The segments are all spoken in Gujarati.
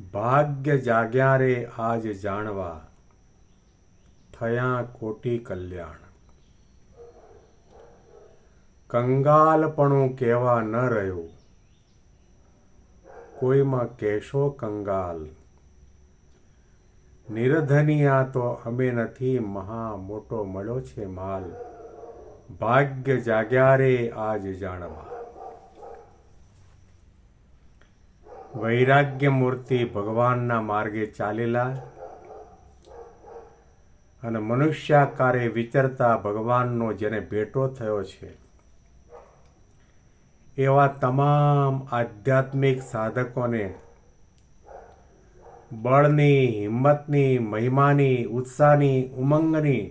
ભાગ્ય જાગ્યા રે આજ જાણવા, થયા કોટી કલ્યાણ. કંગાલપણું કહેવા ન રહ્યું. કોઈમાં કેશો કંગાલ? નિરધનિયા તો અમે નથી, મહા મોટો મળ્યો છે માલ. ભાગ્ય જાગ્યા રે આજ જાણવા. વૈરાગ્ય મૂર્તિ ભગવાનના માર્ગે ચાલેલા અને મનુષ્યાકારે વિચરતા ભગવાનનો જેને ભેટો થયો છે, એવા તમામ આધ્યાત્મિક સાધકોને બળની, હિંમતની, મહિમાની, ઉત્સાહની, ઉમંગની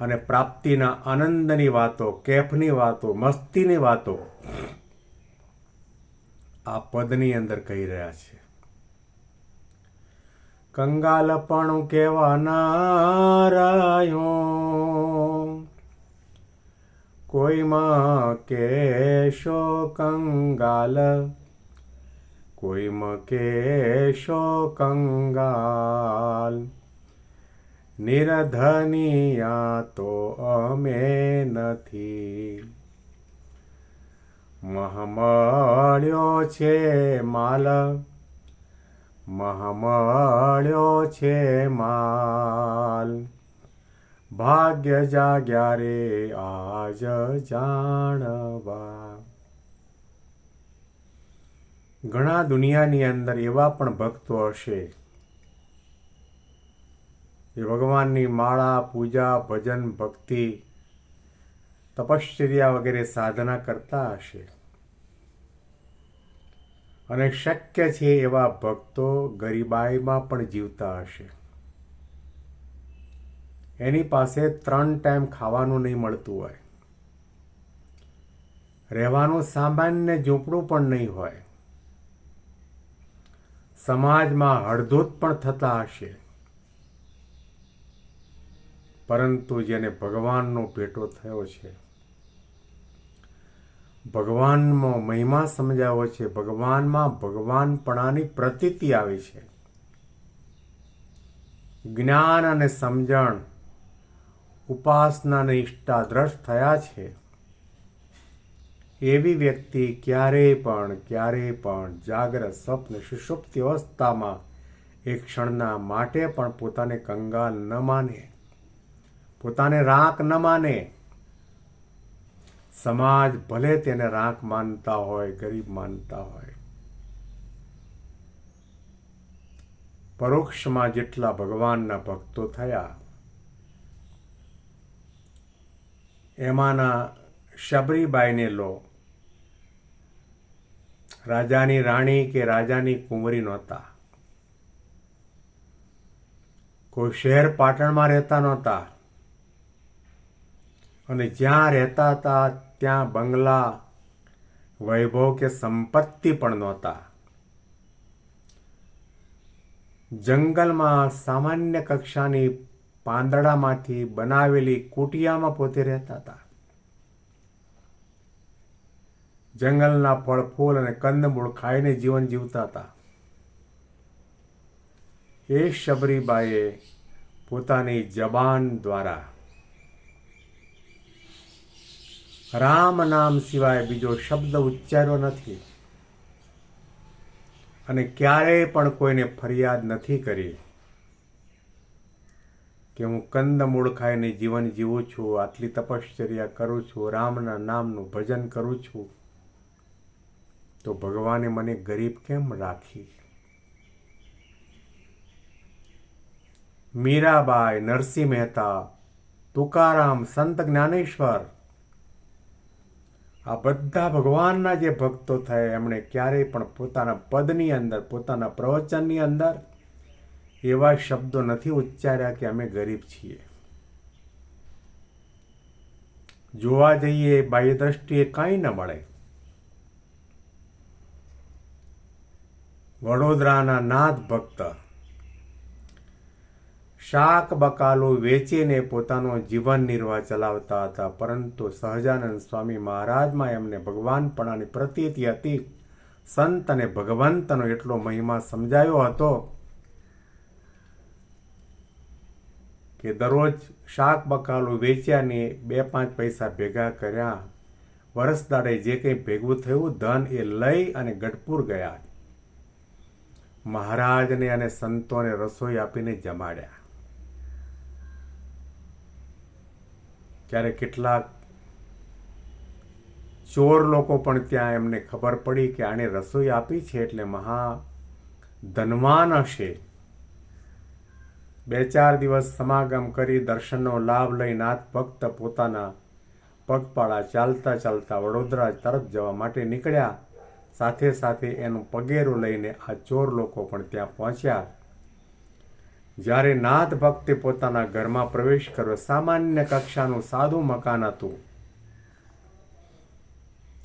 અને પ્રાપ્તિના આનંદની વાતો, કેફની વાતો, મસ્તીની વાતો આ પદની અંદર કહી રહ્યા છે. કંગાલપણું કેવા નારાયો? કોઈમાં કેશો કંગાલ? કોઈમાં કેશો કંગાલ? નિરધનિયા તો અમે નથી. મહમળ્યો છે માલ. મહમળ્યો છે માલ. ભાગ્ય જાગ્યા રે આજ જાણવા. ઘણા દુનિયાની અંદર એવા પણ ભક્તો હશે. એ ભગવાનની માળા, પૂજા, ભજન, ભક્તિ, તપશ્ચર્યા વગેરે સાધના કરતા હશે. અને શક્ય છે એવા ભક્તો ગરીબાઈમાં પણ જીવતા હશે. એની પાસે ત્રણ ટાઈમ ખાવાનું નહીં મળતું હોય. રહેવાનું સામાન્ય ઝૂંપડું પણ નહીં હોય. સમાજમાં હળધૂત પણ થતા હશે. પરંતુ જેને ભગવાનનો ભેટો થયો છે ભગવાનનો મહિમા સમજાવો છે. ભગવાનમાં ભગવાનપણાની પ્રતીતિ આવે છે. જ્ઞાન અને સમજણ ઉપાસના અને ઇષ્ટાદ્રષ્ટ થયા છે. એવી વ્યક્તિ ક્યારેય પણ ક્યારેય પણ જાગ્રત સ્વપ્ન સુષુપ્તિ અવસ્થામાં એક ક્ષણના માટે પણ પોતાને કંગાલ ન માને. પોતાને રાંક ન માને. સમાજ ભલે તેને રાંક માનતા હોય, ગરીબ માનતા હોય, પરોક્ષમાં જેટલા ભગવાનના ભક્તો થયા, એમાંના શબરીબાઈને લો. રાજાની રાણી કે રાજાની કુંવરી નહોતા. કોઈ શહેર પાટણમાં રહેતા નહોતા. અને જ્યાં રહેતા હતા ત્યાં બંગલા વૈભવ કે સંપત્તિ પણ નહોતા. જંગલમાં સામાન્ય કક્ષાની પાંદડામાંથી બનાવેલી કુટિયામાં પોતે રહેતા હતા. જંગલના ફળ, ફૂલ અને કંદમૂળ ખાઈને જીવન જીવતા હતા. એ શબરીબાઈએ પોતાની જબાન દ્વારા રામ નામ સિવાય બીજો શબ્દ ઉચ્ચાર્યો નથી. અને ક્યારેય પણ કોઈને ફરિયાદ નથી કરી. કે હું કંદમૂળ ખાઈને જીવન જીવું છું, આટલી તપશ્ચર્યા કરું છું, રામના નામનું ભજન કરું છું, તો ભગવાને મને ગરીબ કેમ રાખી? મીરાબાઈ નરસિંહ મહેતા, તુકારામ સંત જ્ઞાનેશ્વર આ બધા ભગવાનના જે ભક્તો થયા, એમણે ક્યારેય પણ પોતાના પદની અંદર, પોતાના પ્રવચનની અંદર એવા શબ્દો નથી ઉચ્ચાર્યા કે અમે ગરીબ છીએ. જોવા જઈએ બાહ્ય દ્રષ્ટિએ કાંઈ ન મળે. વડોદરાના નાથ ભક્ત શાક બકાલો વેચીને પોતાનો જીવન નિર્વાહ ચલાવતા હતા. પરંતુ સહજાનંદ સ્વામી મહારાજમાં એમને ભગવાનપણાની પ્રતીતિ હતી. સંત અને ભગવંતનો એટલો મહિમા સમજાયો હતો કે દરરોજ શાક બકાલો વેચ્યાને બે પાંચ પૈસા ભેગા કર્યા. વરસ દાડે જે કંઈ ભેગું થયું, ધન એ લઈ અને ગઢપુર ગયા. મહારાજને અને સંતોને રસોઈ આપીને જમાડ્યા. ત્યારે કેટલાક ચોર લોકો પણ ત્યાં એમને ખબર પડી કે આણે રસોઈ આપી છે એટલે મહા ધનવાન હશે. બે ચાર દિવસ સમાગમ કરી દર્શનનો લાભ લઈ નાથ ભક્ત પોતાના પગપાળા ચાલતા ચાલતા વડોદરા તરફ જવા માટે નીકળ્યા. સાથે સાથે એનું પગેરું લઈને આ ચોર લોકો પણ ત્યાં પહોંચ્યા. જ્યારે નાથ ભક્તે પોતાના ઘરમાં પ્રવેશ કર્યો, સામાન્ય કક્ષાનું સાદું મકાન હતું.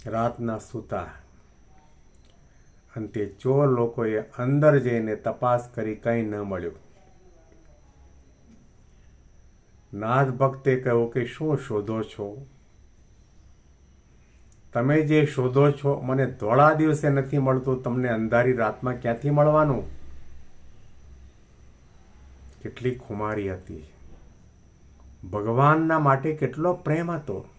રાતના સૂતા. અંતે ચોર લોકોએ અંદર જઈને તપાસ કરી, કંઈ ન મળ્યું. નાથ ભક્તે કહ્યું કે, શું શોધો છો? તમે જે શોધો છો, મને ધોળા દિવસે નથી મળતું, તમને અંધારી રાતમાં ક્યાંથી મળવાનું? કેટલી ખુમારી હતી. ભગવાનના માટે કેટલો પ્રેમ હતો.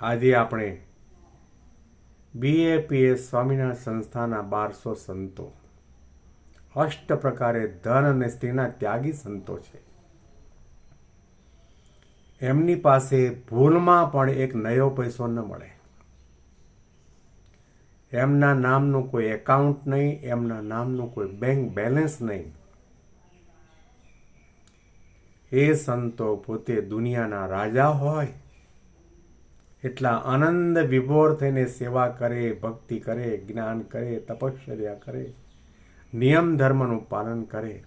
આજે આપણે બીએપીએસ સ્વામિનારાયણ સંસ્થાના બારસો સંતો, અષ્ટ પ્રકારે ધન અને સ્ત્રીના ત્યાગી સંતો છે. એમની પાસે ભૂલમાં પણ એક નયો પૈસો ન મળે. એમના નામનું કોઈ એકાઉન્ટ નહીં, એમના નામનું કોઈ બેંક બેલેન્સ નહીં. એ સંતો પોતે દુનિયાના રાજા હોય. એટલા આનંદ વિભોર થઈને સેવા કરે, ભક્તિ કરે, જ્ઞાન કરે, તપશ્ચર્યા કરે, નિયમ ધર્મનું પાલન કરે.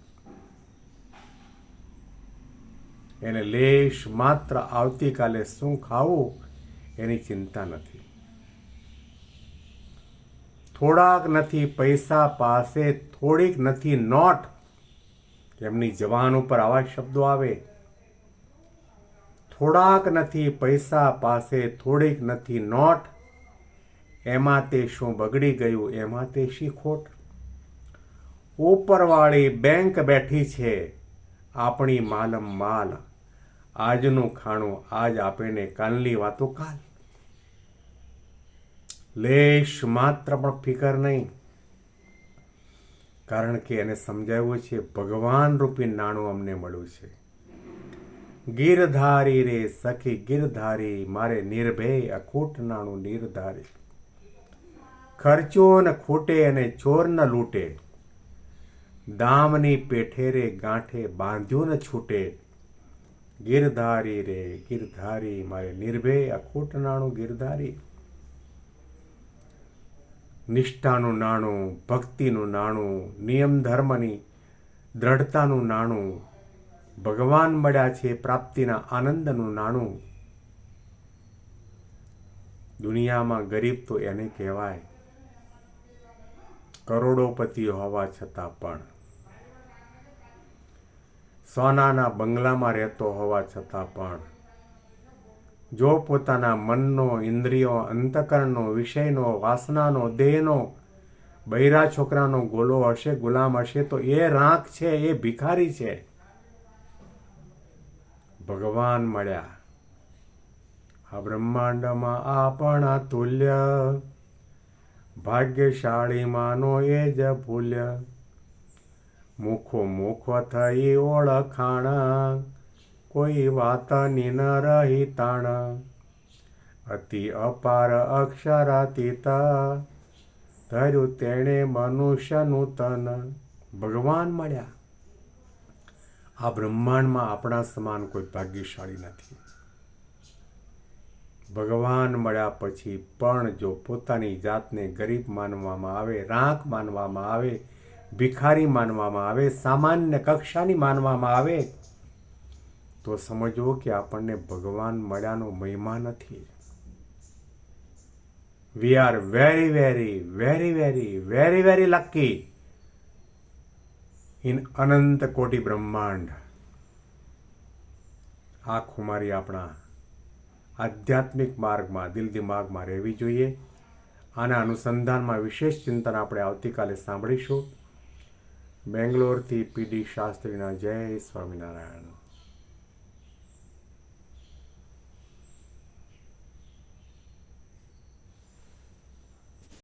એને લેશ માત્ર આવતીકાલે શું ખાવું, એની ચિંતા નથી. થોડાક નથી પૈસા પાસે, થોડીક નથી નોટ. એમની જવાન ઉપર આવા શબ્દો આવે. થોડાક નથી પૈસા પાસે, થોડીક નથી નોટ. એમાં તે શું બગડી ગયું, એમાં તે શી ખોટ? ઉપરવાળી બેંક બેઠી છે, આપણી માલમ માલ. આજનું ખાણું આજ આપીને કાલની વાતો કાલ. લેશ માત્ર પણ ફિકર નહીં. કારણ કે એને સમજાવ્યું છે, ભગવાન રૂપી નાણું અમને મળ્યું છે. ગીરધારી રે સખી, ગીરધારી, મારે નિર્ભય, અખૂટ નાણું નિર્ધારી. ખર્ચો ને ખૂટે અને ચોર ન લૂંટે. દામની પેઠે રે ગાંઠે બાંધ્યું ન છૂટે. ગિરધારી રે, ગીરધારી, મારે નિર્ભય, અખૂટ નાણું ગિરધારી. નિષ્ઠાનું નાણું, ભક્તિનું નાણું, નિયમ ધર્મની દ્રઢતાનું નાણું, ભગવાન મળ્યા છે પ્રાપ્તિના આનંદનું નાણું. દુનિયામાં ગરીબ તો એને કહેવાય. કરોડોપતિઓ હોવા છતાં પણ. સોનાના બંગલામાં રહેતો હોવા છતાં પણ. જો પોતાના મનનો, ઇન્દ્રિયો, અંતકરણનો, વિષયનો, વાસનાનો, દેહનો બૈરા છોકરાનો ગોલો હશે, ગુલામ હશે, તો એ રાખ છે, એ ભિખારી છે. ભગવાન મળ્યા. આ બ્રહ્માંડમાં આપણા તુલ્ય, ભાગ્યશાળી માનો એ જ ભૂલ્ય. મુખો મુખ થઈ ઓળખાણ. કોઈ વાતની ન રહી તાણ અતિ અપાર અક્ષરાતીતા, ધર્યું તેણે મનુષ્યનું તન ભગવાન મળ્યા. આ બ્રહ્માંડમાં આપણા સમાન કોઈ ભાગ્યશાળી નથી. ભગવાન મળ્યા પછી પણ જો પોતાની જાતને ગરીબ માનવામાં આવે, રાંક માનવામાં આવે, ભિખારી માનવામાં આવે, સામાન્ય કક્ષાની માનવામાં આવે તો સમજવો કે આપણને ભગવાન મળ્યાનો મહિમા નથી. We are very very very very very very lucky in અનંત કોટી બ્રહ્માંડ. આ ખુમારી આપણા આધ્યાત્મિક માર્ગમાં દિલ દિમાગમાં રહેવી જોઈએ. આના અનુસંધાનમાં વિશેષ ચિંતન આપણે આવતીકાલે સાંભળીશું. બેંગ્લોરથી પીડી શાસ્ત્રીના જય સ્વામિનારાયણ.